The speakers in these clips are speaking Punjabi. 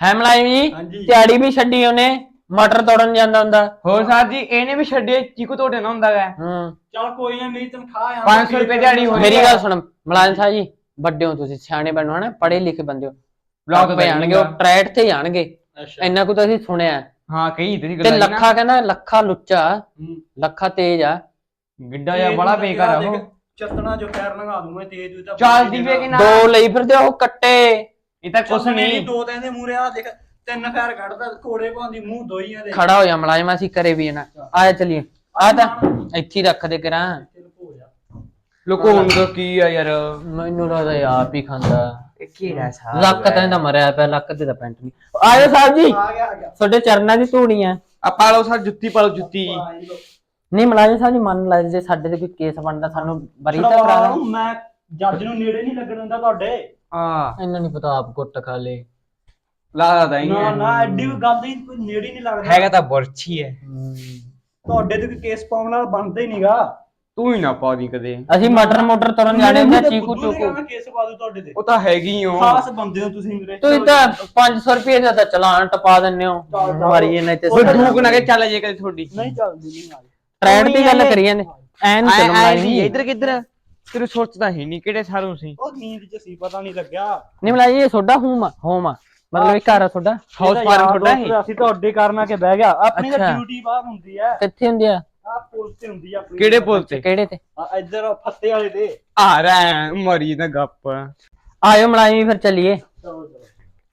ਹੈ ਮਲਾਈ ਜੀ ਹਾਂਜੀ। ਤਿਆੜੀ ਵੀ ਛੱਡੀ ਉਹਨੇ ਮਟਰ ਤੋੜਨ ਜਾਂਦਾ ਹੁੰਦਾ। ਹੋਰ ਸਾਹਿਬ ਜੀ ਇਹਨੇ ਵੀ ਛੱਡੇ ਚੀਕੂ ਤੁਹਾਡੇ ਨਾਲ ਹੁੰਦਾ ਗਾ ਹੂੰ। ਚਲ ਕੋਈ ਨਾ ਮੇਰੀ ਤਨਖਾਹ ਆ। 500 ਰੁਪਏ ਦਿਹਾੜੀ ਹੋਈ ਮੇਰੀ ਗੱਲ ਸੁਣ ਮਲਾਇਮ ਸਾਹਿਬ ਜੀ ਵੱਡੇ ਹੋ ਤੁਸੀਂ ਸਿਆਣੇ ਬਣੋ ਹਨਾ? ਪੜ੍ਹੇ ਲਿਖੇ ਬੰਦੇ ਹੋ। Block ਆਪੇ ਆਣਗੇ ਉਹ ਟਰੈਟ ਤੇ ਹੀ ਆਣਗੇ। ਅੱਛਾ। ਇੰਨਾ ਕੁ ਤਾਂ ਅਸੀਂ ਸੁਣਿਆ। ਹਾਂ ਕਹੀ ਤੁਸੀਂ ਤੇ ਗੱਲਾਂ ਨਾ। ਲੱਖਾ ਕਹਿੰਦਾ ਲੱਖਾ ਲੁੱਚਾ। ਹੂੰ। ਲੱਖਾ ਤੇਜ ਆ। ਗਿੱਡਾ ਜਿਹਾ ਬੜਾ ਬੇਕਾਰ ਆ ਉਹ। ਚਤਨਾ ਜੋ ਪੈਰ ਲੰਘਾ ਦੂੰਗਾ ਤੇਜ ਤੂੰ ਤਾਂ ਚੱਲਦੀ ਵੇ ਕਿ ਨਾ ਦੋ ਲਈ ਫਿਰਦੇ ਉਹ ਕੱਟੇ। ਇਹ ਤਾਂ ਕੁਛ ਨਹੀਂ। ਦੋ ਤਾਂ ਇਹਦੇ ਮੂਰੇ ਆ ਦੇਖ ਤਿੰਨ ਫੈਰ ਕੱਢਦਾ ਕੋੜੇ ਪਾਉਂਦੀ ਮੂੰਹ ਦੋਈਆਂ ਦੇ ਖੜਾ ਹੋ ਜਾ ਮਲਾਇਮ ਅਸੀਂ ਕਰੇ ਵੀ ਨਾ। ਆਇਆ ਚਲੀਏ। ਆ ਤਾਂ ਇੱਥੇ ਹੀ ਰੱਖ ਦੇ ਕਰਾਂ। ਹੋ ਜਾ। ਲੁਕੋਣ ਦਾ ਕੀ ਆ ਯਾਰ? ਮੈਨੂੰ ਲੱਗਦਾ ਇਹ ਆਪ ਹੀ ਖਾਂਦਾ। ਇਹ ਕਿਹੜਾ ਸਾਹ ਲੱਕ ਤਾਂ ਇਹਦਾ ਮਰਿਆ ਪਿਆ ਲੱਕ ਤੇ ਤਾਂ ਪੈਂਟ ਨਹੀਂ। ਆਇਓ ਸਾਹਿਬ ਜੀ। ਆ ਗਿਆ ਆ ਗਿਆ। ਤੁਹਾਡੇ ਚਰਨਾਂ ਦੀ ਧੂਣੀ ਆ। ਆ ਪਾ ਲਓ ਸਰ ਜੁੱਤੀ ਪਾ ਲਓ ਜੁੱਤੀ। ਨਹੀਂ ਮਲਾਇਮ ਸਾਹਿਬ ਜੀ ਮੰਨ ਲੈ ਜੇ ਸਾਡੇ ਤੇ ਕੋਈ ਕੇਸ ਬਣਦਾ ਸਾਨੂੰ ਬਰੀ ਤਾਂ ਕਰਾ ਮੈਂ ਜੱਜ ਨੂੰ ਨੇੜੇ ਨਹੀਂ ਲੱਗਣ ਦਿੰਦਾ ਤੁਹਾਡੇ। ਆ ਇਹਨਾਂ ਨਹੀਂ ਪਤਾ ਆਪ ਗੁੱਟ ਖਾ ਲੇ ਲਾ ਦਾ ਹੀ ਨਾ ਨਾ ਐਡੀ ਵੀ ਗੱਲ ਹੀ ਕੋਈ ਨੇੜੇ ਹੀ ਨਹੀਂ ਲੱਗਦਾ। ਹੈਗਾ ਤਾਂ ਬੁਰਛੀ ਹੈ। ਤੁਹਾਡੇ ਤੇ ਕੋਈ ਕੇਸ ਪਾਉਣ ਨਾਲ ਬਣਦਾ ਹੀ ਨਹੀਂਗਾ ਤੂੰ ਹੀ ਨਾ ਪਾ ਦੀ ਕਦੇ। ਅਸੀਂ ਮਟਰ ਮੋਟਰ ਤੁਰਨ ਜਾਣੇ ਹੁੰਦੇ ਚੀਕੂ ਚੂਕੂ। ਕੇਸ ਪਾ ਦੂ ਤੁਹਾਡੇ ਤੇ। ਉਹ ਤਾਂ ਹੈਗੀ ਹੋ ਖਾਸ ਬੰਦੇ ਹੋ ਤੁਸੀਂ ਮੇਰੇ ਤੁਸੀਂ ਤਾਂ 500 ਰੁਪਏ ਦਾ ਤਾਂ ਚਲਾਨ ਟਪਾ ਦਿੰਦੇ ਹੋ। ਮਾਰੀ ਇਹਨੇ ਤੇ ਉਹ ਢੂਕ ਨਾ ਕੇ ਚੱਲ ਜੇ ਕਦੇ ਤੁਹਾਡੀ। ਨਹੀਂ ਚੱਲਦੀ ਨਹੀਂ ਨਾਲ ਟ੍ਰੈਡ ਦੀ ਗੱਲ ਕਰੀ ਜਾਂਦੇ ਐਨ ਚਲੋ ਜੀ ਇੱਧਰ ਕਿੱਧਰ? ਤੇਰੇ ਸੋਚਦਾ ਹੀ ਨਹੀਂ ਕਿਹੜੇ ਸਾਰੂ ਸੀ। ਉਹ ਨੀਂਦ ਚ ਸੀ ਪਤਾ ਨਹੀਂ ਲੱਗਿਆ। ਨਹੀਂ ਮਲਾਈ ਇਹ ਤੁਹਾਡਾ ਹੋਮ ਆ ਹੋਮ ਆ। ਮਤਲਬ ਇਹ ਘਰ ਆ ਤੁਹਾਡਾ ਹਾਊਸ ਫਾਰਮ ਤੁਹਾਡਾ ਹੈ ਅਸੀਂ ਤੁਹਾਡੇ ਕਰਨਾ ਕੇ ਬਹਿ ਗਿਆ। ਆਪਣੀ ਤਾਂ। ਡਿਊਟੀ ਬਾਹਰ ਹੁੰਦੀ ਹੈ ਕਿੱਥੇ ਹੁੰਦੀ ਆ? ਆ ਪੁਲਿਸ ਤੇ ਹੁੰਦੀ ਆ ਆਪਣੀ। ਕਿਹੜੇ ਪੁੱਲ ਤੇ? ਕਿਹੜੇ ਤੇ? ਆ, ਇੱਧਰ ਫੱਤੇ ਵਾਲੇ ਤੇ। ਆ ਰਾ ਮਰੀ ਦਾ ਗੱਪ। ਆਇਓ ਮਲਾਈ ਫਿਰ ਚੱਲੀਏ। ਚਲੋ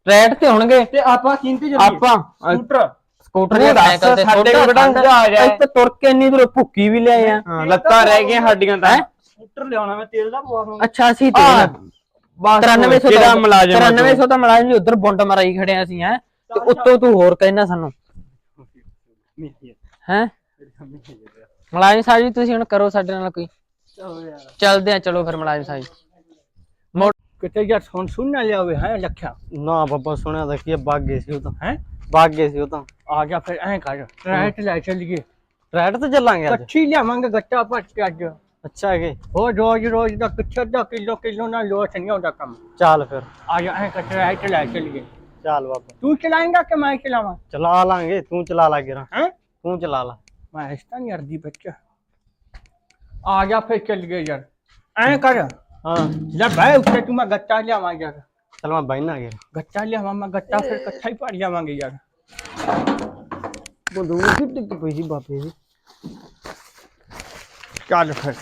ਤੇ ਹੋਣਗੇ। ਤੇ ਆਪਾਂ ਕਿੰਤੀ ਚੱਲੀਏ ਆਪਾਂ। ਸਕੂਟਰ ਸਕੂਟਰ ਦੱਸ, ਸਾਈਕਲ ਤੇ ਸਾਡੇ ਕੋਲ ਹੁੰਦਾ ਆ। ਰਿਹਾ? ਅਸੀਂ ਤਾਂ ਤੁਰ ਕੇ ਇੰਨੀ ਦੂਰ ਭੁੱਕੀ ਵੀ ਲਿਆਏ ਆ। ਹਾਂ, ਲੱਤਾਂ ਰਹਿ ਗਈਆਂ ਸਾਡੀਆਂ ਤਾਂ। ਸਕੂਟਰ ਲਿਆਉਣਾ ਮੈਂ ਤੇਲ ਦਾ ਪਵਾਵਾਂਗਾ ਅੱਛਾ ਅਸੀਂ ਤੇ ਆ ਬਸ 9300 ਕਿਹੜਾ ਮੁਲਾਜ਼ਮ ਆ ਤੂੰ? 9300 ਤਾਂ। ਮੁਲਾਜ਼ਮ ਜੀ ਉਧਰ ਬੁੰਡ ਮਰਾਈ ਖੜੇ ਆ ਅਸੀਂ ਹੈ। ਤੇ ਉੱਤੋਂ ਤੂੰ ਹੋਰ ਕਹਿਣਾ ਸਾਨੂੰ। ਹੈ? ਮੁਲਾਜ਼ਮ ਸਾਹਿਬ ਜੀ ਤੁਸੀਂ ਹੁਣ ਕਰੋ ਸਾਡੇ ਨਾਲ ਕੋਈ। ਚਲੋ ਯਾਰ। ਚੱਲਦੇ ਆ ਚਲੋ ਫਿਰ ਮੁਲਾਜ਼ਮ ਸਾਹਿਬ ਜੀ। ਕਿਤੇ ਯਾਰ ਸੁਣ ਸੁਣ ਨਾ ਲਿਆਵੇ ਹੈ ਲੱਖਿਆ। ਨਾ ਬਾਬਾ ਸੁਣਿਆ ਤਾਂ ਕੀ ਆ, ਗਏ ਸੀ ਉਹ ਤਾਂ। ਹੈ? ਗਏ ਸੀ ਉਹ ਤਾਂ। ਆ ਗਿਆ ਫਿਰ ਐਂ ਕਰ ਰਾਈਟ ਲੈ ਚੱਲੀਏ। ਟਰੈਟ ਤੇ ਚੱਲਾਂਗੇ ਅੱਜ। ਕੱਚੀ ਲਿਆਵਾਂਗੇ ਗੱਟਾ ਪੱਟ ਕੇ ਅੱਜ। ਅੱਛਾ ਹੈਗੇ ਹੋ ਰੋਜ਼ ਰੋਜ਼ ਦਾ ਕਿੱਥੇ ਅੱਧਾ ਕਿਲੋ ਕਿਲੋ ਨਾਲ ਲੋਟ ਨਹੀਂ ਹੁੰਦਾ ਕੰਮ। ਚੱਲ ਫਿਰ। ਆ ਜਾ ਐਂ ਕਰ ਰਾਈਟ ਲੈ ਚੱਲੀਏ। ਚੱਲ ਬਾਬਾ ਤੂੰ ਚਲਾਏਂਗਾ ਕਿ ਮੈਂ ਚਲਾਵਾਂ? ਚਲਾ ਲਾਂਗੇ ਤੂੰ ਚਲਾ ਲਾ ਗਿਰਾ। ਹੈ? ਤੂੰ ਚਲਾ ਲਾ। ਮੈਂ ਇਸ ਤਾਂ ਨਹੀਂ ਅਰਦੀ ਬੱਚਾ ਆ ਜਾ ਫਿਰ ਚੱਲ ਗਏ ਯਾਰ। ਐਂ ਕਰ। ਹਾਂ। ਲੈ ਬੈ ਉੱਤੇ ਤੂੰ ਮੈਂ ਗੱਟਾ ਲਿਆਵਾਂ ਯਾਰ। ਚਲ ਮੈਂ ਬੈਠਣਾ ਗਿਆ। ਗੱਟਾ ਲਿਆਵਾਂ ਮੈਂ ਗੱਟਾ ਫਿਰ ਇਕੱਠਾ ਹੀ ਭਰ ਜਾਵਾਂਗੇ ਯਾਰ। ਬੰਦੂਕ ਸੀ ਟਿਕ ਪਈ ਸੀ ਬਾਬੇ ਦੀ? ਚੱਲ ਫਿਰ।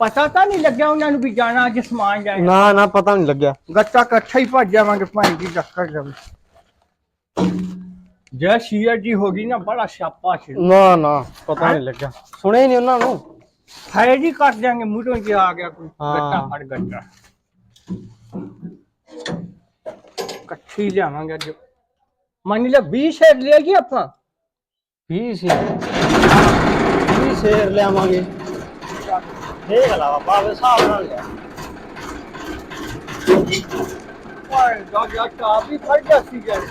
ਪਤਾ ਤਾਂ ਨਹੀਂ ਲੱਗਿਆ ਉਹਨਾਂ ਨੂੰ ਵੀ ਜਾਣਾ ਅੱਜ ਸਮਾਨ ਲੈਣ। ਨਾ ਨਾ ਪਤਾ ਨਹੀਂ ਲੱਗਿਆ। ਗੱਟਾ ਇਕੱਠਾ ਹੀ ਭਰ ਜਾਵਾਂਗੇ ਭਾਈ ਦੀ ਟੱਕਰ ਜਾਵੇ। ਜੇ ਸੀਆਰ ਜੀ ਹੋ ਗਈ ਨਾ ਬੜਾ ਸਿਆਪਾ ਸੀ। ਨਾ ਨਾ ਪਤਾ ਨਹੀਂ ਲੱਗਿਆ। ਸੁਣਿਆ ਹੀ ਨਹੀਂ ਉਹਨਾਂ ਨੂੰ। ਫਾਇਰ ਹੀ ਕਰ ਦਿਆਂਗੇ ਮੂਹਰੋਂ ਜੇ ਆ ਗਿਆ ਕੋਈ। ਗੱਟਾ ਫੜ ਗੱਟਾ ਇਕੱਠੀ ਲਿਆਵਾਂਗੇ ਅੱਜ। ਮੰਨ ਲਿਆ 20 ਸ਼ੇਰ ਲੈ ਗਏ ਆਪਾਂ? 20 ਸੀ 20 ਸ਼ੇਰ ਲਿਆਵਾਂਗੇ। ਦੇਖ ਲਾ ਬਾਬਾ ਵੇ ਹਿਸਾਬ ਨਾਲ ਲਿਆ। ਓਏ ਦਾ ਗੱਟਾ ਵੀ ਫੜ ਗਿਆ ਸੀ ਯਾਰ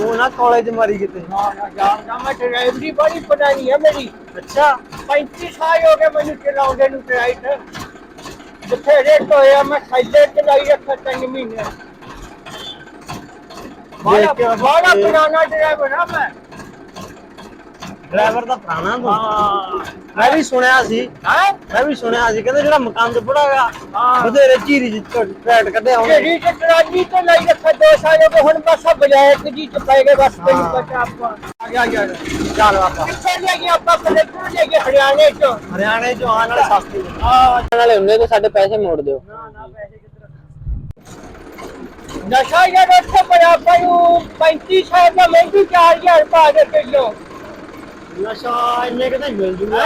ਉਹ ਨਾ ਕਾਲਜ ਮਾਰੀ ਕਿਤੇ। ਨਾ ਨਾ ਜਾਣ ਦਾ ਮੈਂ ਡਰਾਈਵਰੀ ਬੜੀ ਪਟਾਣੀ ਹੈ ਮੇਰੀ। ਅੱਛਾ। 35 ਸਾਲ ਹੋ ਗਏ ਮੈਨੂੰ ਚਲਾਉਂਦੇ ਨੂੰ ਟਰਾਈਟ ਬਥੇਰੇ ਟੋਇਆ ਮੈਂ ਸਾਈਡੇ ਚਲਾਈ ਰੱਖਾ ਤਿੰਨ ਮਹੀਨੇ। ਬੜਾ ਬੜਾ ਪੁਰਾਣਾ ਡਰਾਈਵਰ ਆ ਮੈਂ। ਡਰਾਈਵਰ ਦਾ ਪੁਰਾਣਾ ਤੂੰ। ਹਾਂ ਮੈਂ ਵੀ ਸੁਣਿਆ ਸੀ। ਹੈ? ਮੈਂ ਵੀ ਸੁਣਿਆ ਸੀ। ਕਹਿੰਦੇ ਜਿਹੜਾ ਮਕਾਨ ਤੇ ਬੁੜਾਗਾ ਹਾਂ। ਬਥੇਰੇ ਚੀਰੀ ਜਿੱਤ ਟਰੈਟ ਕੱਢਿਆ ਉਹਨੇ। ਜਿਹੜੀ ਤੇ ਟਰਾਲੀ ਤੇ ਲਾਈ ਰੱਖਾ ਦੋ ਸਾਲ ਗਏ ਹੁਣ ਬਸ ਆ ਬਜਾਇਕ ਜੀ ਚ ਪੈ ਗਏ ਬਸ ਤੈਨੂੰ। ਪਤਾ ਆਪਾਂ। ਆ ਗਿਆ ਯਾਰ ਚੱਲ ਬਾਬਾ ਕਿੱਥੇ ਲੈ ਗਏ ਆਪਾਂ? ਕਲੇਕਟਰ ਲੈ ਗਏ ਹਰਿਆਣੇ ਚ। ਹਰਿਆਣੇ ਚੋਂ ਆਉਣ ਵਾਲੇ ਸਸਤੇ ਨੇ ਹਾਂ। ਨਾਲੇ ਹੁੰਦੇ ਤੇ ਸਾਡੇ ਪੈਸੇ ਮੋੜ ਦਿਓ। ਨਸ਼ਾ ਯਾਰ ਉੱਥੇ ਪਿਆ ਆਪਾਂ ਨੂੰ 35 ਸਾਲ ਦਾ ਮਹਿੰਗੀ 4000 ਪਾ ਦੇ ਕਿਲੋ ਨਸ਼ਾ ਇੰਨੇ ਕਿਤੇ ਮਿਲ ਜੂਗਾ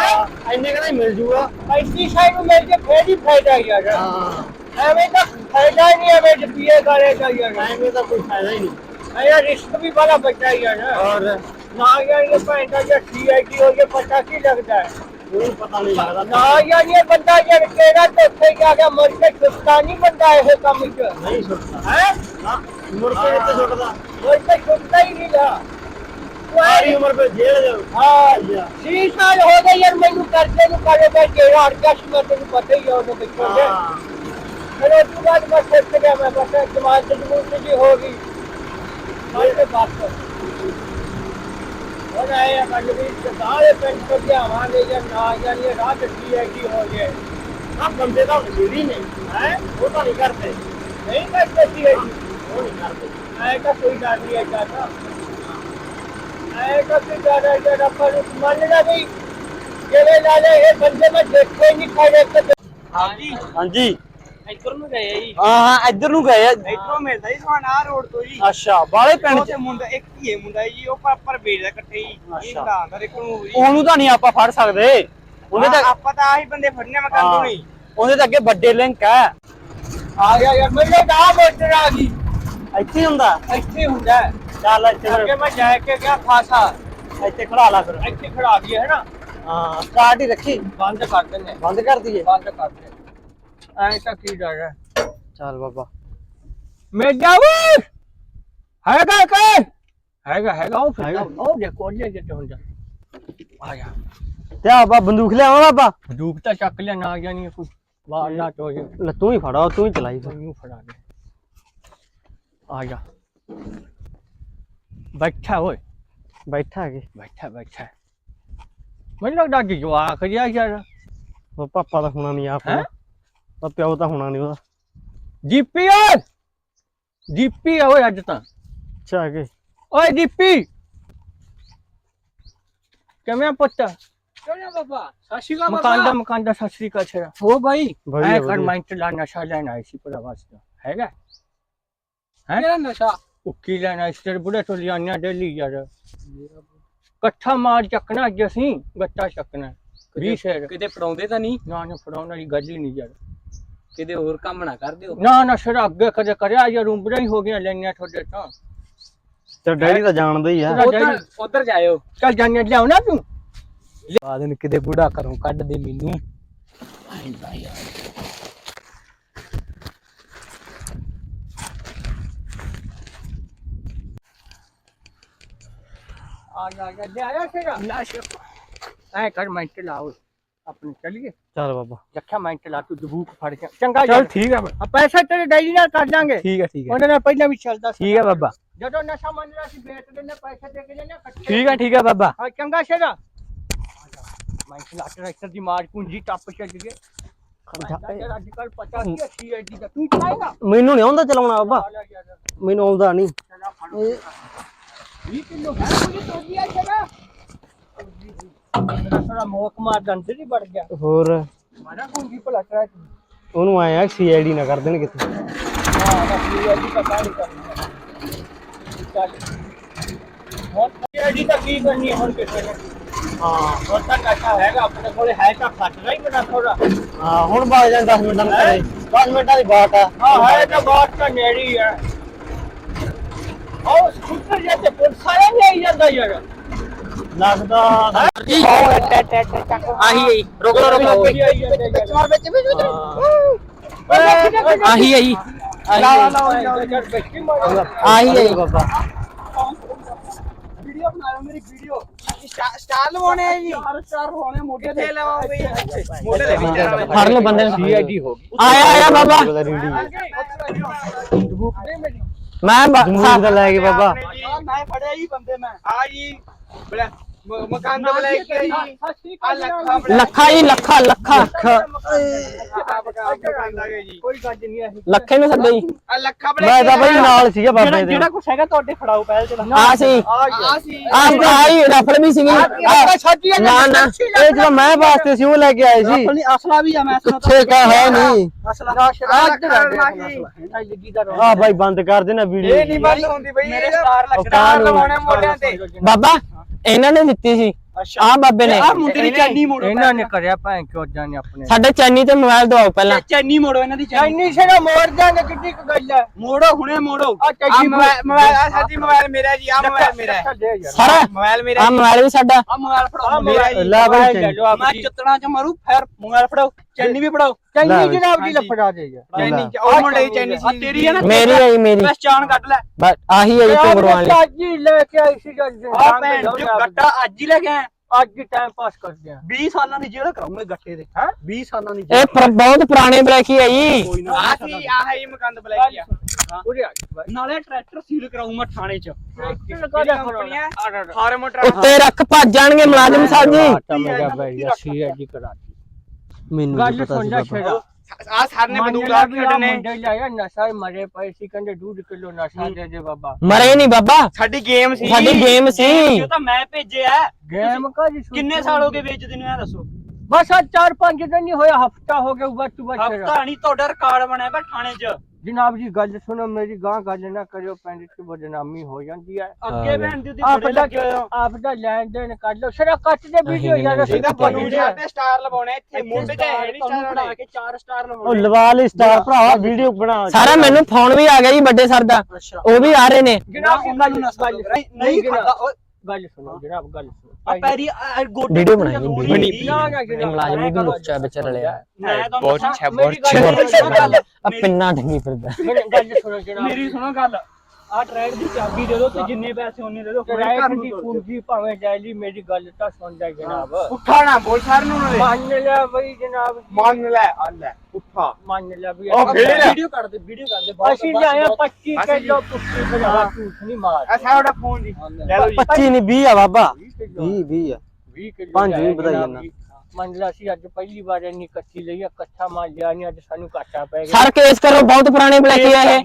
ਇੰਨੇ ਕਿਤੇ ਮਿਲ ਜੂਗਾ। 35 ਸਾਲ ਨੂੰ ਮਿਲ ਕੇ ਫੇਰ ਹੀ ਫਾਇਦਾ ਯਾਰ। ਹਾਂ। ਐਵੇਂ ਤਾਂ ਫਾਇਦਾ ਹੀ ਨਹੀਂ ਐਵੇਂ ਜਪੀਏ ਗਾਲੇ ਦਾ ਯਾਰ। ਐਵੇਂ ਤਾਂ ਕੋਈ ਫਾਇਦਾ ਹੀ ਨਹੀਂ। ਐਵੇਂ ਰਿਸਕ ਵੀ ਬੜਾ ਬੱਚਾ ਯਾਰ ਔਰ? ਨਾ ਯਾਰ ਇਹ ਭੈਂਦਾ ਜੇ ਸੀਆਈਟੀ ਹੋ ਜੇ ਪਤਾ ਕੀ ਲੱਗਦਾ ਹੈ? ਕੋਈ ਪਤਾ ਨਹੀਂ ਲੱਗਦਾ। ਨਾ ਯਾਰ ਇਹ ਬੰਦਾ ਯਾਰ ਕਿਹੜਾ ਉੱਥੇ ਜਾ ਕੇ ਮਰ ਕੇ ਛੁੱਟਦਾ ਨਹੀਂ ਬੰਦਾ ਇਹ ਕੰਮ ਚ? ਨਹੀਂ ਸੁੱਟਦਾ। ਹੈ? ਨਾ ਉਮਰ ਤੇ ਕੋਈ ਤਾਂ ਛੁੱਟਦਾ ਹੀ ਨਹੀਂ ਲਾ ਸਾਰੀ ਉਮਰ ਤੇ ਜੇਲ੍ਹ ਜਾਓ ਹਾਂ ਛੇ ਸਾਲ ਹੋ ਗਏ ਯਾਰ ਮੈਨੂੰ ਕਰਦੇ ਨੂੰ ਕਰੇ ਮੈਂ ਜਿਹੜਾ ਅੜਕਾ ਸੀ ਮੈਂ ਤੈਨੂੰ ਪਤਾ ਹੀ ਆ ਉਹਨੇ ਕਿੱਥੋਂ ਦੇ ਹਾਂ ਫਿਰ ਉਸ ਤੋਂ ਬਾਅਦ ਮੈਂ ਸੋਚ ਗਿਆ ਮੈਂ ਬਸ ਜਮਾਤ ਜਮੂਤ ਜੀ ਹੋ ਗਈ ਸਾਡੇ ਬਾਤ ਉਹ ਆਏ ਆ ਮੰਨ ਵੀ ਸਾਰੇ ਪਿੰਡ ਤੋਂ ਲਿਆਵਾਂਗੇ ਜਾਂ ਨਾ ਜਾਣੀਏ ਰਾਹ ਚੱਕੀ ਹੈ ਕੀ ਹੋ ਗਿਆ ਆ ਬੰਦੇ ਤਾਂ ਮਸ਼ਹੂਰੀ ਨੇ ਹੈ ਉਹ ਤਾਂ ਨਹੀਂ ਕਰਦੇ ਨਹੀਂ ਕਰਦੇ ਸੀ ਇਹ ਉਹ ਨਹੀਂ ਕਰਦੇ ਆਏ ਤਾਂ ਕੋਈ ਗੱਲ ਨਹੀਂ ਹੈ ਚਾਹਤਾ ਜ਼ਿਆਦਾ ਜਿਹੜਾ ਪਰ ਮੰਨਣਾ ਨਹੀਂ। ਜਿਹੜੇ ਨਾਲੇ ਇਹ ਬੰਦੇ ਮੈਂ ਦੇਖੇ ਹੀ ਨਹੀਂ ਖੜੇ ਕਦੇ ਹਾਂਜੀ। ਹਾਂਜੀ। ਇੱਧਰ ਨੂੰ ਗਏ ਜੀ। ਹਾਂ ਹਾਂ ਇੱਧਰ ਨੂੰ ਗਏ ਆ। ਇੱਥੋਂ ਮਿਲਦਾ ਜੀ ਸਮਾਨ ਆ ਰੋਡ ਤੋਂ ਜੀ। ਅੱਛਾ ਬਾਲੇ ਪਿੰਡ ਚ ਤੇ ਮੁੰਡਾ ਇੱਕ ਹੀ ਹੈ ਮੁੰਡਾ ਜੀ ਉਹ ਪਾਪਰ ਵੇਚਦਾ ਇਕੱਠੇ ਹੀ। ਇਹ ਅੱਛਾ। ਮੁੰਡਾ ਆਂਦਾ ਇੱਕ ਨੂੰ ਜੀ। ਉਹਨੂੰ ਤਾਂ ਨਹੀਂ ਆਪਾਂ ਫੜ ਸਕਦੇ। ਉਹਨੇ ਤਾਂ ਹਾਂ, ਆਪਾਂ ਤਾਂ ਆਹੀ ਬੰਦੇ ਫੜਨੇ ਮੈਂ ਕੰਦੂ ਨਹੀਂ। ਉਹਦੇ ਤਾਂ ਅੱਗੇ ਵੱਡੇ ਲਿੰਕ ਆ। ਆ ਗਿਆ ਯਾਰ ਮੈਨੂੰ ਤਾਂ ਮੋਟਰ ਆ ਗਈ। ਇੱਥੇ ਹੀ ਹੁੰਦਾ। ਇੱਥੇ ਹੁੰਦਾ। ਹੈ। ਚੱਲ ਇੱਥੇ ਅੱਗੇ ਫਿਰ ਮੈਂ ਜਾ ਕੇ ਗਿਆ ਫਾਸਾ ਇੱਥੇ ਖੜਾ ਲਾ ਫਿਰ ਇੱਥੇ ਖੜਾ ਗਈ ਹੈ ਨਾ ਹਾਂ ਸਟਾਰਟ ਹੀ ਰੱਖੀ ਬੰਦ ਕਰ ਦਿੰਦੇ ਬੰਦ ਕਰ ਦਈਏ ਬੰਦ ਕਰ ਦੇ ਐ ਤਾਂ ਕੀ ਡਰ ਹੈ ਚੱਲ ਬਾਬਾ ਮੈਂ ਜਾਵਾਂ ਹੈਗਾ ਕਿ ਹੈਗਾ ਹੈਗਾ ਉਹ ਫਿਰ ਹੈਗਾ। ਉਹ ਦੇਖੋ ਜੇ ਜੇ ਹੁੰਦਾ ਆ ਗਿਆ ਤੇ ਆਪਾਂ ਬੰਦੂਕ ਲਿਆਵਾਂ ਬਾਬਾ ਧੂਪ ਤਾਂ ਚੱਕ ਲਿਆ ਨਾ ਜਾਣੀ ਕੋਈ ਬਾਹਰ ਨਾ ਟੋ ਜੇ ਲੈ ਤੂੰ ਹੀ ਫੜਾ ਤੂੰ ਹੀ ਚਲਾਈ ਫਿਰ ਮੈਨੂੰ ਫੜਾ ਦੇ ਆ ਜਾ ਬੈਠਾ ਓਏ ਬੈਠਾ ਹੈਗੇ ਬੈਠਾ ਬੈਠਾ ਮੈਨੂੰ ਲੱਗਦਾ ਕਿ ਜਵਾਕ ਜਿਹਾ ਯਾਰ ਉਹ ਪਾਪਾ ਤਾਂ ਹੋਣਾ ਨਹੀਂ ਆਪ ਹੈਂ? ਤਾਂ ਪਿਓ ਤਾਂ ਹੋਣਾ ਨਹੀਂ ਉਹਦਾ ਜੀਪੀ ਓਏ ਜੀਪੀ ਆ ਓਏ ਅੱਜ ਤਾਂ ਅੱਛਾ ਹੈਗੇ ਓਏ ਜੀਪੀ ਕਿਵੇਂ ਆ ਪੁੱਤ ਕਿਵੇਂ ਬਾਬਾ ਸਸ਼ੀ ਕਾ ਮਕਾਨ ਦਾ ਮਕਾਨ ਦਾ ਸਤਿ ਸ਼੍ਰੀ ਅਕਾਲ ਛੇਰਾ ਹੋ ਬਾਈ ਵਧੀਆ, ਐ ਕਰ ਵਧੀਆ। ਮੈਂ ਤੇ ਲਾ ਨਸ਼ਾ ਲੈਣ ਆਈ ਸੀ ਪੂਰਾ ਵਾਸਤਾ ਹੈਗਾ ਹੈ ਕਿਹੜਾ ਨਸ਼ਾ ਉੱਕੀ ਲੈਣਾ ਇਸ ਤੇ ਬੁੜੇ ਤੋਂ ਲਿਆਣਾ ਡੇਲੀ ਯਾਰ। ਇਕੱਠਾ ਮਾਲ ਚੱਕਣਾ ਅੱਜ ਅਸੀਂ ਗੱਟਾ ਚੱਕਣਾ। 20 ਸ਼ੇਰ। ਕਿਤੇ ਫੜਾਉਂਦੇ ਤਾਂ ਨਹੀਂ? ਨਾ ਨਾ ਫੜਾਉਣ ਵਾਲੀ ਗੱਲ ਹੀ ਨਹੀਂ ਯਾਰ। ਕਿਤੇ ਹੋਰ ਕੰਮ ਨਾ ਕਰ ਦਿਓ। ਨਾ ਨਾ ਸ਼ੇਰ ਅੱਗੇ ਕਦੇ ਕਰਿਆ ਯਾਰ ਉmbਰਾ ਹੀ ਹੋ ਗਿਆ ਲੈਣੀਆਂ ਤੁਹਾਡੇ ਤੋਂ। ਤੇ ਡੈਡੀ ਤਾਂ ਜਾਣਦਾ ਹੀ ਆ। ਉਧਰ ਉਧਰ ਜਾਇਓ। ਚੱਲ ਜਾਣੇ ਲਿਆਉ ਨਾ ਤੂੰ? ਆ ਦਿਨ ਕਿਤੇ ਬੁੜਾ ਕਰੂੰ ਕੱਢ ਦੇ ਮੈਨੂੰ। ਆ ਜਾ ਜਾ ਲੈ ਆਇਆ ਤੇਰਾ ਨਾ ਸ਼ੇਰ ਐ ਕਰ ਮੈਂ ਤੇ ਲਾਓ ਆਪਣੇ ਚਲੀਏ ਚੱਲ ਬਾਬਾ। ਰੱਖਿਆ ਮੈਂ ਤੇ ਲਾ ਤੂੰ ਦਬੂਕ ਫੜ ਕੇ ਚੰਗਾ ਚਲ ਠੀਕ ਆ ਆ ਪੈਸਾ ਤੇਰੇ ਡੈਡੀ ਨਾਲ ਕਰ ਦਾਂਗੇ। ਠੀਕ ਆ ਠੀਕ ਆ। ਉਹਨਾਂ ਨੇ ਪਹਿਲਾਂ ਵੀ ਚੱਲਦਾ ਸੀ। ਠੀਕ ਆ ਬਾਬਾ। ਜਦੋਂ ਨਸ਼ਾ ਮੰਨਣਾ ਸੀ ਵੇਚ ਦਿੰਦੇ ਪੈਸੇ ਦੇ ਕੇ ਜਾਂਦੇ ਇਕੱਠੇ। ਠੀਕ ਆ ਠੀਕ ਆ ਬਾਬਾ। ਹਾਂ ਚੰਗਾ ਸ਼ੇਰਾ। ਮੈਂ ਲਾ ਟਰੈਕਟਰ ਦੀ ਮਾਰ ਕੁੰਜੀ ਟੱਪ ਚੱਲ ਗਏ ਅੱਜ ਕੱਲ 50 ਦੀ 80 ਐਡੀ ਦਾ। ਤੂੰ ਚਲਾਏਗਾ ਮੈਨੂੰ ਨਹੀਂ ਆਉਂਦਾ ਚਲਾਉਣਾ ਬਾਬਾ। ਮੈਨੂੰ ਆਉਂਦਾ ਨਹੀਂ। 20 ਕਿਲੋ ਹੈ ਕੋਈ ਤੋਦੀ ਆ ਮੇਰਾ ਸਾਰਾ ਮੋਕ ਮਾਰ ਦੰਦ ਨਹੀਂ ਵੜ ਗਿਆ। ਹੋਰ? ਮਾਰਾ ਕੁੰਜੀ ਭਲਾ ਟਰੈਕਟਰ ਉਹਨੂੰ ਆਇਆ ਸੀਆਈਡੀ ਨਾ ਕਰ ਦੇਣ ਕਿਤੇ ਹਾਂ ਬਸ ਇਹ ਐਡੀ ਤਾਂ ਕਾਹਦੀ ਕਰਨੀ ਚੱਲ। ਹੁਣ ਐਡੀ ਤਾਂ ਕੀ ਕਰਨੀ ਹੈ ਹੁਣ ਕਿਸੇ ਨੇ? ਹਾਂ ਹੁਣ ਤਾਂ ਨਸ਼ਾ ਹੈਗਾ ਆਪਣੇ ਕੋਲੇ ਹੈ ਤਾਂ ਫੱਟ ਹੀ ਬਣਾ ਥੋੜਾ ਹਾਂ ਹੁਣ ਬਾਗ ਜਾਂ 10 ਮਿੰਟਾਂ ਨੂੰ ਘਰੇ। 10 ਮਿੰਟਾਂ ਦੀ ਬਾਤ ਆ। ਹਾਂ ਹੈ ਤਾਂ ਬਾਤ ਤਾਂ ਨੇੜੀ ਹੈ ਆਹ ਸਕੂਟਰ ਜੇ ਤੇ ਨਹੀਂ ਜਾਂਦਾ ਯਾਰ ਲੱਗਦਾ ਆਹੀ ਆਈ ਰੁਕ ਰੁਕ ਰੁਕ ਆਹੀ ਆਈ ਆਹੀ ਆਈ ਬਾਬਾ ਵੀਡੀਓ ਬਣਾ ਲਓ ਮੇਰੀ ਵੀਡੀਓ। ਸਟਾਰ ਲਵਾਉਣੇ ਆ ਜੀ। ਚਾਰ ਹੋਣੇ ਮੋਢੇ ਕਿੱਥੇ ਲਵਾਓਗੇ ਮੋਢੇ ਵਾਲਾ ਫੜ ਲਓ ਬੰਦੇ ਨੂੰ। ਸੀਆਈਡੀ ਹੋ ਗਈ ਆਇਆ ਆਇਆ ਬਾਬਾ। ਮੈਂ ਬ- ਲੈ ਕੇ ਬਾਬਾ। ਮੈਂ ਫੜਿਆ ਹੀ ਬੰਦੇ ਮੈਂ। ਆ ਜੀ। ਬਲਾ ਮ- ਮਕਾਨ ਦਾ ਹੈ ਜੀ। ਆ ਲੱਖਾ ਲੱਖਾ ਜੀ ਲੱਖਾ। ਲੱਖਾ ਕੋਈ ਨਹੀਂ ਲੱਖੇ ਨੂੰ ਸੱਦੇ ਜੀ। ਆ ਲੱਖਾ ਬਲਾ ਮੈਂ ਤਾਂ ਬਈ ਨਾਲ ਸੀਗਾ ਬਾਬੇ ਦੇ। ਕੁਛ ਹੈਗਾ ਤੁਹਾਡੇ ਫੜਾਓ ਪਹਿਲ ਚ ਆ ਸੀ। ਆ ਸੀ। ਆ ਆਈ ਰਫਲ ਵੀ ਸੀਗੀ। ਨਾ ਨਾ। ਇਹ ਜਿਹੜਾ ਮੈਂ ਵਾਸਤੇ ਸੀ ਉਹ ਲੈ ਕੇ ਆਏ ਸੀ। ਅਸਲਾ ਵੀ ਆ ਮੈਂ ਪਿੱਛੇ ਕਾ ਹੈ ਨਹੀਂ। ਅਸਲਾ ਲੱਗੀ ਦਾ ਆ ਬਾਈ ਬੰਦ ਕਰ ਦੇਣਾ ਵੀਡੀਓ। ਇਹ ਨਹੀਂ ਬੰਦ ਹੁੰਦੀ ਬਈ ਮੇਰੇ ਇਹ ਸਟਾਰ ਸਟਾਰ ਲੱਗਣਾ ਲਵਾਉਣੇ ਮੋਢਿਆਂ ਤੇ। ਬਾਬਾ ਇਹਨਾਂ ਨੇ ਦਿੱਤੀ ਸੀ। ਆ ਬਾਬੇ ਨੇ। ਮੁੰਡੇ ਦੀ ਚੈਨੀ ਮੋੜੋ ਇਹਨਾਂ ਨੇ ਕਰਿਆ ਭੈਣ ਚੋਦਾਂ ਨੇ ਆਪਣੇ ਸਾਡੇ ਚੈਨੀ ਤੇ ਮੋਬਾਈਲ ਦਵਾਓ ਪਹਿਲਾਂ। ਚੈਨੀ ਮੋੜੋ ਇਹਨਾਂ ਦੀ ਚੈਨੀ। ਸਿਰਾ ਮੋੜ ਜਾਣੇ ਕਿੱਡੀ ਕੁ ਗੱਲ ਹੈ। ਮੋੜੋ ਹੁਣੇ ਮੋੜੋ। ਆ ਆ ਚੈਨੀ ਮੋਬਾਈਲ ਆ ਸਾਡੀ ਮੋਬਾਈਲ ਮੇਰਾ ਜੀ ਆ ਮੋਬਾਈਲ ਮੇਰਾ ਸਾਰਾ ਮੋਬਾਈਲ ਮੇਰਾ ਆ ਮੋਬਾਈਲ ਵੀ ਸਾਡਾ। ਆ ਮੋਬਾਈਲ ਫੜਾਓ ਮੇਰਾ ਜੀ ਲੈ ਬਾਈ ਚੈਨੀ। ਮੈਂ ਚੁੱਤਣਾ ਚ ਮਾਰੂ ਫਿਰ ਮੋਬਾਈਲ ਫੜਾਓ ਚੈਨੀ ਵੀ ਫੜਾਓ। ਲੈ ਬਈ। ਜਨਾਬ ਜੀ ਲਫੜਾ ਦੇ ਯਾਰ। ਚੈਨੀ ਚ- ਉਹ ਮੁੰਡੇ ਦੀ ਚੈਨੀ ਸੀ। ਤੇਰੀ ਹੈ ਨਾ ਮੇਰੀ ਆਈ ਮੇਰੀ। ਬਸ ਚਾਨ ਕੱਢ ਲੈ। ਬਸ ਆਹੀ ਆਈ ਘੁੰਗਰਵਾਣ ਲਈ। ਅੱਜ ਹੀ ਲੈ ਕੇ ਆਈ ਸੀ ਜੱਜ ਆ ਭੈਣ ਜੋ ਗੱਟਾ ਅੱਜ ਹੀ ਲੈ ਕੇ ਆਇਆ। ਅੱਜ ਹੀ ਟਾਈਮ ਪਾਸ ਕਰਦੇ ਆ 20 ਸਾਲਾਂ ਦੀ ਜੇਲ੍ਹ ਕਰਾਉਂਗੇ ਗੱਟੇ ਦੇ। ਹੈਂ? 20 ਸਾਲਾਂ ਦੀ ਇਹ ਪਰ- ਬਹੁਤ ਪੁਰਾਣੇ ਬਲੈਕੀ ਆਈ ਆ ਸੀ ਆ। ਹੈ ਮਕੰਦ ਬਲੈਕੀਆ ਉਰੇ ਆ ਜਾ ਬਸ। ਨਾਲੇ ਟਰੈਕਟਰ ਸੀਲ ਕਰਾਉ ਮੈਂ ਥਾਣੇ ਚ। ਟਰੈਕਟਰ ਕਾਹਦਾ ਹੈ ਆ? ਉੱਤੇ ਰੱਖ ਭੱਜ ਜਾਣਗੇ ਮੁਲਾਜ਼ਮ ਸਾਹਿਬ ਜੀ। ਤਾਂ ਮੇਰਾ ਬਈ ਅਸੀਂ ਅੱਜ ਕਰਾਤੀ। ਮੈਨੂੰ ਗੱਲ ਸੁਣ ਲੈ ਛੇੜਾ। ਆ ਸਰ ਨੇ ਬੰਦੂਕ ਲਾ ਕੇ ਨੇ ਮੁੰਡੇ ਲਾਇਆ ਨਸ਼ਾ ਮਰੇ ਪਏ ਸੀ ਕਹਿੰਦੇ ਡੂਢ ਕਿਲੋ ਨਸ਼ਾ ਦੇ ਦੇ ਬਾਬਾ। ਮਰੇ ਨਹੀਂ ਬਾਬਾ। ਸਾਡੀ ਗੇਮ ਸੀ। ਸਾਡੀ ਗੇਮ ਸੀ। ਉਹ ਤਾਂ ਮੈਂ ਭੇਜਿਆ। ਗੇਮ ਕਿੰਨੇ ਸਾਲ ਹੋ ਗਏ ਵੇਚਦੇ ਨੂੰ ਇਹ ਦੱਸੋ। ਬਸ ਆ ਚਾਰ ਪੰਜ ਦਿਨ ਨਹੀਂ ਹੋਇਆ ਹਫਤਾ ਹੋ ਗਿਆ ਬਸ ਬਸ ਹਫਤਾ ਨਹੀਂ ਤੁਹਾਡਾ ਰਿਕਾਰਡ ਬਣਿਆ ਪਿਆ ਥਾਣੇ 'ਚ। ਜਨਾਬ ਜੀ ਗੱਲ ਸੁਣੋ ਮੇਰੀ ਗਾਂ ਗੱਲ ਨਾ ਕਰਿਓ ਪਿੰਡ ਚ ਬਦਨਾਮੀ ਹੋ ਜਾਂਦੀ ਹੈ ਅੱਗੇ ਭੈਣ ਦੀ ਆਪ ਦਾ ਲੱਗੇ ਹੋਏ ਹੋ। ਆਪ ਦਾ ਲੈਣ ਦੇਣ ਕਰ ਲਓ ਸਿਰਾ ਕੱਟ ਦੇ ਵੀਡੀਓ ਯਾਰ ਅਸੀਂ ਇਹਦਾ ਤਾਂ ਬੰਦੂਕ ਬਣੀ ਤੇ ਸਟਾਰ ਲਵਾਉਣੇ ਇੱਥੇ? ਮੁੰਡੇ ਤੇ ਹੈ ਨਹੀਂ ਤੁਹਾਨੂੰ ਸਟਾਰ ਬਣਾ ਕੇ 4 ਸਟਾਰ ਉਹ ਲਵਾਉਣੇ ਲਵਾ ਲਈ ਸਟਾਰ ਭਰਾਵਾ ਵੀਡੀਓ ਬਣਾ ਸਾਰਾ ਮੈਨੂੰ ਫੋਨ ਵੀ ਆ ਗਿਆ ਜੀ ਵੱਡੇ ਸਰ ਦਾ। ਅੱਛਾ। ਉਹ ਵੀ ਆ ਰਹੇ ਨੇ। ਜਨਾਬ ਉਹਨਾਂ ਨੂੰ ਨਸਲ ਗੱਲ ਨਹੀਂ ਖਾਂਦਾ ਉਹ ਗੱਲ ਸੁਣੋ ਜਨਾਬ ਗੱਲ ਸੁਣੋ। ਆ ਪੈਰੀ ਗੋਡੇ ਵੀਡੀਓ ਤੋਂ ਬਣਾਈ। ਨਾ ਨਾ। ਜਨਾਬ ਮੁਲਾਜ਼ਮ ਵੀ ਲੁੱਚਾ ਵਿੱਚ ਰਲਿਆ ਮੈਂ ਬਹੁਤ ਅੱਛਾ, ਬਹੁਤ ਗੱਲ ਅੱਛਾ। ਆ ਪਿੰਨਾ ਢੰਗੀ ਫਿਰਦਾ। ਗੱਲ ਸੁਣੋ ਜਨਾਬ। ਮੇਰੀ ਸੁਣੋ ਗੱਲ। ਆ ਟਰੈਕ ਦੀ ਚਾਬੀ ਦੇ ਦਿਓ ਤੇ ਜਿੰਨੇ ਪੈਸੇ ਉਹਨੇ ਦੇ ਦਿਓ। ਘਰ ਦੀ ਨੂੰ। ਪੂੰਜੀ ਭਾਵੇਂ ਜਾਇਲੀ ਮੇਰੀ ਗੱਲ ਤਾਂ ਸੁਣ ਜਾ ਜਨਾਬ। ਉੱਠਾ ਨਾ ਬੋਲ ਸਰ ਨੂੰ ਨਾਲੇ ਮੰਨ ਲਿਆ ਬਈ ਜਨਾਬ। ਮੰਨ ਲੈ ਆ ਲੈ ਉੱਠਾ। ਮੰਨ ਲਿਆ ਵੀ ਉਹ ਫੇਰ? ਵੀਡੀਓ ਕਰ ਦੇ ਵੀਡੀਓ ਕਰ ਦੇ ਅਸੀਂ ਲਿਆਇਆ ਬਹੁਤ- 25 ਅਸੀਂ ਕਿਲੋ ਪੁੱਛੀ ਬਜਾ ਝੂਠ ਨਹੀਂ ਮਾਰ ਆ ਸਾਡਾ ਫੋਨ ਜੀ। ਲੈ। ਲਓ ਜੀ। 25 ਨਹੀਂ 20 ਆ ਬਾਬਾ। 20 20 20 ਆ। 20 ਕਿਲੋ ਪੰਜ ਵੀ ਵਧਾਈ ਜਾਂਦਾ। ਮੰਨ ਲਿਆ ਸੀ ਅੱਜ ਪਹਿਲੀ ਵਾਰ ਇੰਨੀ ਕੱਚੀ ਲਈ ਆ ਕੱਚਾ ਮਾਲ ਲਿਆ ਨਹੀਂ ਅੱਜ ਸਾਨੂੰ ਘਾਟਾ ਪੈ ਗਿਆ। ਸਰ ਕੇਸ ਕਰੋ ਬਹੁਤ ਪੁਰਾਣੇ ਬਲੈਕੀ ਆ ਇਹ।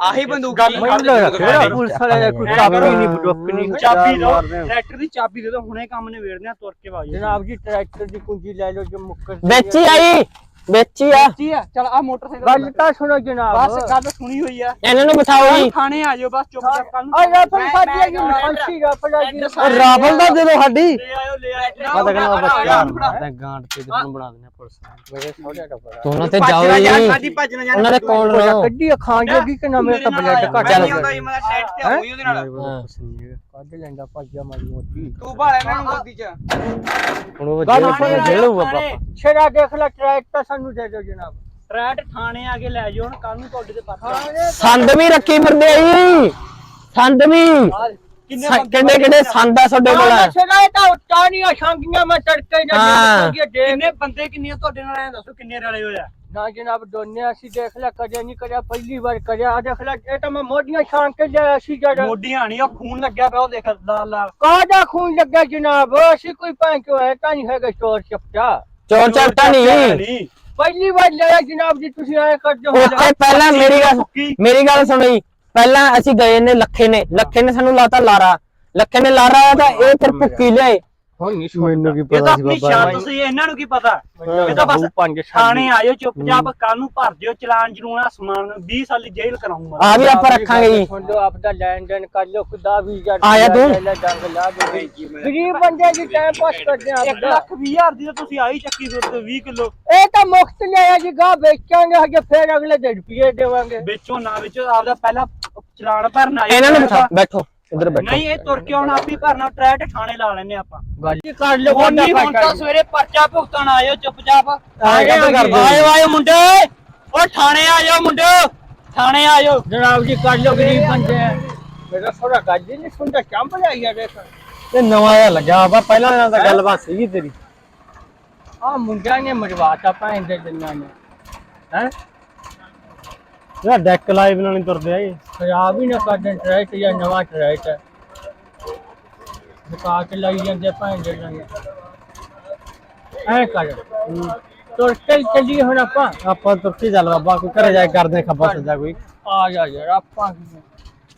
ਆਹੀ ਬੰਦੂਕ ਗੱਲ ਮੈਨੂੰ ਰੱਖਿਆ ਪੁਲਿਸ ਵਾਲੇ ਦਾ ਕੋਈ ਚਾਬੀ ਨਹੀਂ ਬੁੱਕ ਨਹੀਂ ਚਾਬੀ ਆ। ਟਰੈਕਟਰ ਦੀ ਚਾਬੀ ਦੇ ਦਿਓ ਹੁਣੇ ਕੰਮ ਨੇ ਵੇੜਦੇ ਆ ਤੁਰ ਕੇ ਵਾਜੋ। ਜਨਾਬ ਜੀ ਟਰੈਕਟਰ ਦੀ ਕੁੰਜੀ ਲੈ ਲਓ ਜੋ ਮੁੱਕਰ ਵਿੱਚ ਆਈ। ਵਿੱਚ ਹੀ ਆ। ਜੀ ਆ। ਚਲ ਆ ਮੋਟਰਸਾਈਕਲ ਗੱਲ ਤਾਂ ਸੁਣੋ ਜਨਾਬ। ਬਸ ਗੱਲ ਸੁਣੀ ਹੋਈ ਆ। ਇਹਨਾਂ ਨੂੰ ਬਿਠਾਓ ਜੀ। ਥਾਣੇ ਆ ਜਾਓ ਬਸ ਚੁੱਪ ਚਾਪ ਕੱਲ ਨੂੰ ਆ ਰਾਫਲ ਸਾਡੀ ਹੈਗੀ ਲਾਇਸੈਂਸੀ ਰਾਫਲ ਆ ਜੀ। ਰਾਫਲ ਦਾ ਦੇ ਦੋ ਸਾਡੀ। ਲੈ ਆਇਓ ਲੈ ਆਇਓ। ਮੈਂ ਤਾਂ ਕਹਿੰਦਾ ਆ, ਬਸ ਆ, ਆ, ਗਾਂਡ ਤੇ ਤੈਨੂੰ ਬਣਾ ਦਿੰਦੇ ਆ ਪੁਲਿਸ ਨੂੰ। ਮੇਰੇ ਸਹੁਰੇ ਦਾ ਬੜਾ ਦੋਨਾਂ ਤੇ ਜਾਓ ਜੀ ਸਾਡੀ ਭੱਜਣਾ ਜਾਣਾ ਉਹਨਾਂ ਦੇ ਕੋਲ ਰਹੋ। ਕੱਢੀ ਖਾਂ ਜੋਗੀ ਕਿ ਨਾ ਮੇਰੇ ਤਾਂ ਬਲੱਡ ਘਟ ਚੱਲ। ਜੀ ਮੈਂ ਟੈਟ ਤੇ ਆਉਂਗੀ ਉਹਦੇ ਨਾਲ। ਮੇਰੇ ਕੋਲ ਕੁਛ ਨਹੀਂ ਹੈਗਾ। ਕੱਢ ਲੈਂਦਾ ਭੱਜਿਆ ਮਾਰੀ ਮੋਟੀ ਤੂੰ ਭਾਲ ਇਹਨਾਂ ਨੂੰ ਗੋਦੀ ਚ। ਹੁਣ ਉਹ ਗੱਲ ਜੇਲ੍ਹ ਸੁਣੋ, ਜੇਲ੍ਹ ਹੋਊਗਾ ਥਾਣੇ। ਪਾਪਾ ਛੇੜਾ ਦੇਖ ਲੈ ਟਰੈਕਟਰ ਸਾਨੂੰ ਦੇ ਦਿਓ ਜਨਾਬ। ਟਰੈਟ ਥਾਣੇ ਆ ਕੇ ਲੈ ਜਾਓ ਹੁਣ ਕੱਲ ਨੂੰ ਤੁਹਾਡੇ ਤੇ ਪਰਚਾ। ਸੰਦ ਵੀ ਰੱਖੀ ਫਿਰਦੇ ਆ ਜੀ। ਸੰਦ ਵੀ। ਕਿੰਨੇ ਸੰ- ਕਿੰਨੇ ਕਿੰਨੇ ਸੰਦ ਆ ਤੁਹਾਡੇ ਕੋਲ? ਛੇੜਾ ਇਹ ਤਾਂ ਉੱਚਾ ਨਹੀਂ ਅਸ਼ਾਂਗੀਆਂ ਮੈਂ ਤੜਕੇ। ਦੇ ਕਿੰਨੇ ਬੰਦੇ ਕਿੰਨੇ ਤੁਹਾਡੇ ਨਾਲ ਐ ਦੱਸੋ ਕਿੰਨੇ ਰਲੇ ਹੋਏ ਨਾ ਜਨਾਬ ਦੋਨੇ ਅਸੀਂ ਦੇਖ ਲਿਆ ਕਦੇ ਨਹੀਂ ਕਰਿਆ ਪਹਿਲੀ ਵਾਰ ਕਰਿਆ। ਆ ਦੇਖ ਲੈ ਇਹ ਤਾਂ ਮੈਂ ਮੋਢੀਆਂ ਛਾਂਗ ਕੇ ਲਿਆ ਅਸੀਂ ਜੜ ਮੋਢੀਆਂ ਨਹੀਂ ਉਹ ਖੂਨ ਲੱਗਿਆ ਪਿਆ ਉਹ ਦੇਖ ਲਾਲ ਲਾਲ ਕਾਹਦਾ ਖੂਨ ਲੱਗਾ ਜਨਾਬ? ਅਸੀਂ ਕੋਈ ਭਾਂ ਕਿਉਂ ਹੈ ਤਾਂ ਨਹੀਂ ਹੈਗਾ ਚੋਰ ਚਪਟਾ ਚੋਰ ਚਾਟਾ ਨਹੀਂ। ਨਹੀਂ। ਪਹਿਲੀ ਵਾਰ ਲਿਆ ਜਨਾਬ ਜੀ ਤੁਸੀਂ ਐ ਕਰਦੇ ਹੋ। ਉੱਥੇ ਪਹਿਲਾਂ ਮੇਰੀ ਗੱਲ ਮੇਰੀ ਗੱਲ ਸੁਣੋ ਜੀ। ਪਹਿਲਾਂ ਅਸੀਂ ਗਏ ਨੇ ਲੱਖੇ ਨੇ। ਲੱਖੇ ਨੇ ਸਾਨੂੰ ਲਾਤਾ ਲਾਰਾ। ਲੱਖੇ ਨੇ ਲਾਰਾ ਆਇਆ ਤਾਂ ਇਹ ਫਿਰ ਭੁੱਕੀ ਲਿਆਏ ਹੁਣ ਨਹੀਂ ਮੈਨੂੰ ਕੀ ਇਹ ਪਤਾ ਤਾਂ ਸੀ ਆਪਣੀ ਬਾਬਾ ਸ਼ਾਨ ਤੁਸੀਂ ਇਹਨਾਂ ਨੂੰ ਕੀ ਪਤਾ? ਇਹ ਤਾਂ ਬਸ ਪੰਜ ਥਾਣੇ ਆਇਓ ਚੁੱਪਚਾਪ ਕੱਲ ਨੂੰ ਭਰ ਦਿਓ ਚਲਾਨ ਜਰੂਣਾ ਸਮਾਨ 20 ਸਾਲ ਦੀ ਜੇਲ੍ਹ ਕਰਾਉਂਗਾ। ਆ ਵੀ ਆਪਾਂ ਰੱਖਾਂਗੇ ਜੀ। ਸੁਣ ਲਓ ਆਪਦਾ ਲੈਣ ਦੇਣ ਕਰ ਲਓ ਖੁਦਾ ਵੀ ਜੜ ਆਇਆ ਤੂੰ? ਡੰਗ ਲਾ ਦੇ। ਗਰੀਬ ਬੰਦੇ ਦੀ ਟਾਈਮ ਪਾਸ ਕਰਦੇ ਆ 1 ਆਪਦਾ। ਲੱਖ 20 ਹਜ਼ਾਰ ਦੀ ਤਾਂ ਤੁਸੀਂ ਆਈ ਚੱਕੀ ਦੁੱਧ 20 ਕਿਲੋ। ਇਹ ਤਾਂ ਮੁਫਤ ਲਿਆ ਜੀ ਗਾ ਵੇਚਾਂਗੇ ਹਜੇ ਫੇਰ ਅਗਲੇ ਦਿਨ ਰੁਪਏ ਦੇਵਾਂਗੇ। ਵੇਚੋ ਨਾ ਵੇਚੋ ਆਪਦਾ ਪਹਿਲਾਂ ਚਲਾਨ ਭਰਨਾ ਆਇਓ ਇਹਨਾਂ ਨੂੰ ਬਿਠਾ ਬੈਠੋ। ਇੱਧਰ ਬੈਠੋ। ਨਹੀਂ ਇਹ ਤੁਰ ਕੇ ਹੁਣ ਆਪੀ ਭਰਨਾ ਟਰੈਟ ਥਾਣੇ ਲਾ ਲੈਣੇ ਆਪਾਂ। ਗੱਲ ਹੀ ਕਰ ਲਓ ਹੁਣ ਨਹੀਂ ਹੁਣ ਤਾਂ ਸਵੇਰੇ ਪਰਚਾ ਭੁਗਤਣ ਆਇਓ ਚੁੱਪਚਾਪ। ਆਏ ਆ। ਆਇਓ ਆਇਓ ਮੁੰਡੇ। ਓ ਥਾਣੇ ਆਇਓ ਮੁੰਡੇ ਥਾਣੇ ਆਇਓ ਜਨਾਬ ਜੀ ਕਰ ਲਓ ਗਰੀਬ ਬੰਦੇ ਆ। ਮੇਰਾ ਥੋੜਾ ਹੀ ਨਹੀਂ ਸੁਣਦਾ ਚੰਪ ਜਾਈ ਆ ਦੇਖ। ਇਹ ਨਵਾਂ ਜਿਹਾ ਲੱਗਿਆ ਬਾਬਾ ਪਹਿਲਾਂ ਨਾਲ ਤਾਂ ਗੱਲਬਾਤ ਸੀਗੀ ਤੇਰੀ। ਆ ਮੁੰਡਿਆਂ ਨੇ ਮਰਵਾਤਾ ਭੈਣ ਦੇ ਦਿਨਾਂ ਨੇ। ਹੈ? ਇਹਦਾ ਡੈਕ ਲਾਈਵ ਨਾਲ ਨਹੀਂ ਤੁਰਦੇ ਇਹ ਖਰਾਬ ਹੀ ਨਾ ਕਰਨ ਟਰੈਕ ਜਾਂ ਨਵਾਂ ਟਰੈਕ ਹੈ। ਦੁਕਾਨ ਤੇ ਲਾਈ ਜਾਂਦੇ ਭੈਣ ਦੇ ਦਿਨਾਂ ਨੇ ਐ ਕਰ। ਤੁਰ ਕੇ ਚੱਲੀ ਹੁਣ ਆਪਾਂ। ਆਪਾਂ ਤੁਰਕੀ ਚੱਲ ਬਾਬਾ ਕੋਈ ਘਰੇ ਜਾ ਕੇ ਕਰਦੇ ਖੱਬਾ ਸੱਜਾ ਕੋਈ। ਆ ਜਾ ਯਾਰ ਆਪਾਂ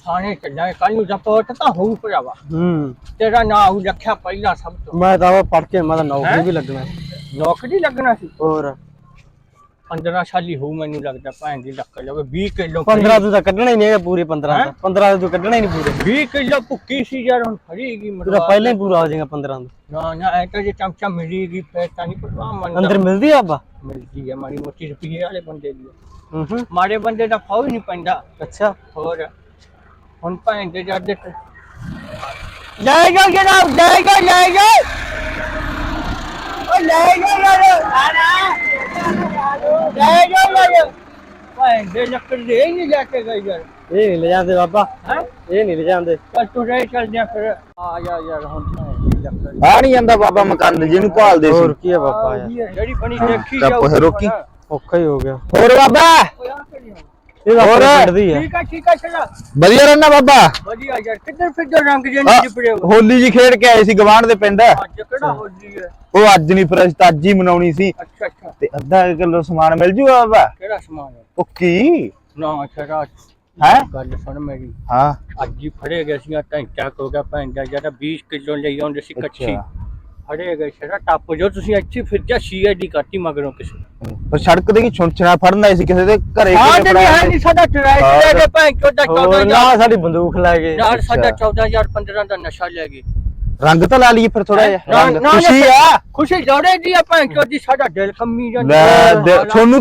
ਥਾਣੇ ਚੱਲਾਂਗੇ। ਕੱਲ ਨੂੰ ਰਿਪੋਰਟ ਤਾਂ ਹੋਊ ਭਰਾਵਾ। ਹੂੰ। ਤੇਰਾ ਨਾਮ ਰੱਖਿਆ ਪਹਿਲਾਂ ਸਭ ਤੋਂ। ਮੈਂ ਤਾਂ ਪੜ ਕੇ ਮੈਂ ਤਾਂ ਨੌਕਰੀ ਵੀ ਲੱਗਣਾ। ਨੌਕਰੀ ਲੱਗਣਾ ਸੀ। ਹੋਰ? 15 ਸਾਲੀ ਹੋਊ ਮੈਨੂੰ ਲੱਗਦਾ ਭੈਣ ਦੀ ਲੱਕ ਲਵੇ 20 ਕਿਲੋ 15 ਤੋਂ ਤਾਂ ਕੱਢਣਾ ਹੀ ਨਹੀਂ ਹੈਗਾ ਪੂਰੇ 15 ਤੋਂ 15 ਤੋਂ ਕੱਢਣਾ ਹੀ ਨਹੀਂ ਪੂਰੇ। 20 ਕਿਲੋ ਭੁੱਕੀ ਸੀ ਯਾਰ ਹੁਣ ਫੜੀਗੀ ਤੂੰ ਤਾਂ ਪਹਿਲਾਂ ਹੀ ਪੂਰਾ ਹੋ ਜਾਏਗਾ 15 ਤੋਂ। ਨਾ ਨਾ ਐ ਤਾਂ ਜੇ ਚਮਚਾ ਮਿਲੇਗੀ ਫੇਰ ਤਾਂ ਨਹੀਂ ਪਰਵਾਹ ਮੰਨਦਾ। ਅੰਦਰ ਮਿਲਦੀ ਆ ਬਾਬਾ? ਮਿਲਦੀ ਹੈ ਮਾੜੀ ਮੋਟੀ ਰੁਪਈਏ ਵਾਲੇ ਬੰਦੇ ਦੀ। ਹੂੰ ਹੂੰ। ਮਾੜੇ ਬੰਦੇ ਦਾ ਹੀ ਨਹੀਂ ਪੈਂਦਾ। ਅੱਛਾ। ਹੋਰ ਹੁਣ ਭੈਣ ਦੇ ਜਾਂਦੇ ਲੈ ਜਾ ਜਨਾਬ ਲੈ ਜਾ ਲੈ ਜਾ ਓ ਲੈ ਜਾ ਯਾਰ ਲੈ ਜਾ ਲੈ ਜਾ। ਭੈਣ ਦੇ ਲੱਕੜ ਦੇ ਹੀ ਨਹੀਂ ਲੈ ਕੇ ਗਏ ਯਾਰ। ਇਹ ਨਹੀਂ ਲੈ ਜਾਂਦੇ ਬਾਬਾ। ਹੈ? ਇਹ ਨਹੀਂ ਲੈ ਜਾਂਦੇ। ਜਾ ਫਿਰ। ਆ ਜਾ ਯਾਰ ਹੁਣ ਭੈਣ ਦੀ ਲੱਕੜ ਆ ਨਹੀਂ ਜਾਂਦਾ ਬਾਬਾ ਮਕਾਨ ਜਿਹਨੂੰ ਭਾਲਦੇ ਹੋਰ ਸੀ ਕੀ ਆ ਬਾਬਾ ਯਾਰ। ਜਿਹੜੀ ਬਣੀ ਦੇਖੀ ਤਾਂ ਜਾਊ ਪੁੱਛ ਰੋਕੀ। ਔਖਾ ਹੀ ਹੋ ਗਿਆ। ਹੋਰ ਬਾਬਾ। ਓਏ ਆ ਕਿਹੜੀ ਇਹ ਹੋਰ? ਆਪਣੇ ਪਿੰਡ ਦੀ ਆ। ਠੀਕ ਆ ਠੀਕ ਆ ਚਲਾ ਵਧੀਆ ਰਹਿਣਾ ਬਾਬਾ? ਵਧੀਆ ਯਾਰ ਕਿੱਧਰ ਫਿੱਧਰ ਰੰਗ ਜੇ ਨਹੀਂ ਜਿਪੜੇ ਹੋ ਹੋਲੀ ਜੀ ਖੇਡ ਕੇ ਆਏ ਸੀ ਗਵਾਂਢ ਦੇ ਪਿੰਡ। ਅੱਜ ਕਿਹੜਾ ਹੋਲੀ ਹੈ? ਉਹ ਅੱਜ ਨਹੀਂ ਫਿਰ ਅਸੀਂ ਤਾਂ ਅੱਜ ਹੀ ਮਨਾਉਣੀ ਸੀ। ਅੱਛਾ ਅੱਛਾ। ਤੇ ਅੱਧਾ ਕਿਲੋ ਸਮਾਨ ਮਿਲ ਜੂਗਾ ਬਾਬਾ? ਕਿਹੜਾ ਸਮਾਨ ਹੈ? ਪੱਕੀ ਨਾ ਛੜਾ ਹੈ? ਗੱਲ ਸੁਣ ਮੇਰੀ। ਹਾਂ। ਅੱਜ ਹੀ ਫੜੇ ਗਏ ਸੀ ਘੰਟਾ ਕੋ ਗਿਆ ਭੈਣ ਦਾ ਜਿਹੜਾ 20 ਕਿਲੋ ਲਈ ਆਉਂਦੇ ਸੀ ਕੱਚੀ। ਅੱਛਾ। ਫੜੇ ਗਏ ਛੜਾ ਟੱਪ ਜੋ ਤੁਸੀਂ ਇੱਥੇ ਫਿਰ ਜਾ ਸੀਆਈਡੀ ਕਰਤੀ ਮਗਰੋਂ ਕਿਸੇ ਪਰ ਸੜਕ ਤੇ ਕੀ ਛੁੰਛਣਾ ਫੜਨ ਆਏ ਸੀ ਕਿਸੇ ਦੇ ਘਰੇ ਹਾਂ ਨਹੀਂ ਹੈ ਨਹੀਂ ਸਾਡਾ ਟਰਾਈ ਹਾਂ। ਲੈ ਕੇ ਭੈਣ ਚੋਦਾ ਹੋਰ 14000 ਨਾ ਸਾਡੀ ਬੰਦੂਕ ਲੈ ਗਏ ਨਾਲ ਸਾਡਾ ਅੱਛਾ। 14000 15 ਦਾ ਨਸ਼ਾ ਲੈ ਗਏ। ਰੰਗ ਤਾਂ ਲਾ ਲਈਏ ਫਿਰ ਥੋੜਾ ਜਿਹਾ। ਖੁਸ਼ੀ ਆ। ਖੁਸ਼ੀ ਜੋੜੇ ਦੀ ਆ ਭੈਣ ਚੋਦੀ ਸਾਡਾ ਦਿਲ ਕੰਮੀ ਜਾਂਦਾ। ਲੈ ਦੇ- ਤੁਹਾਨੂੰ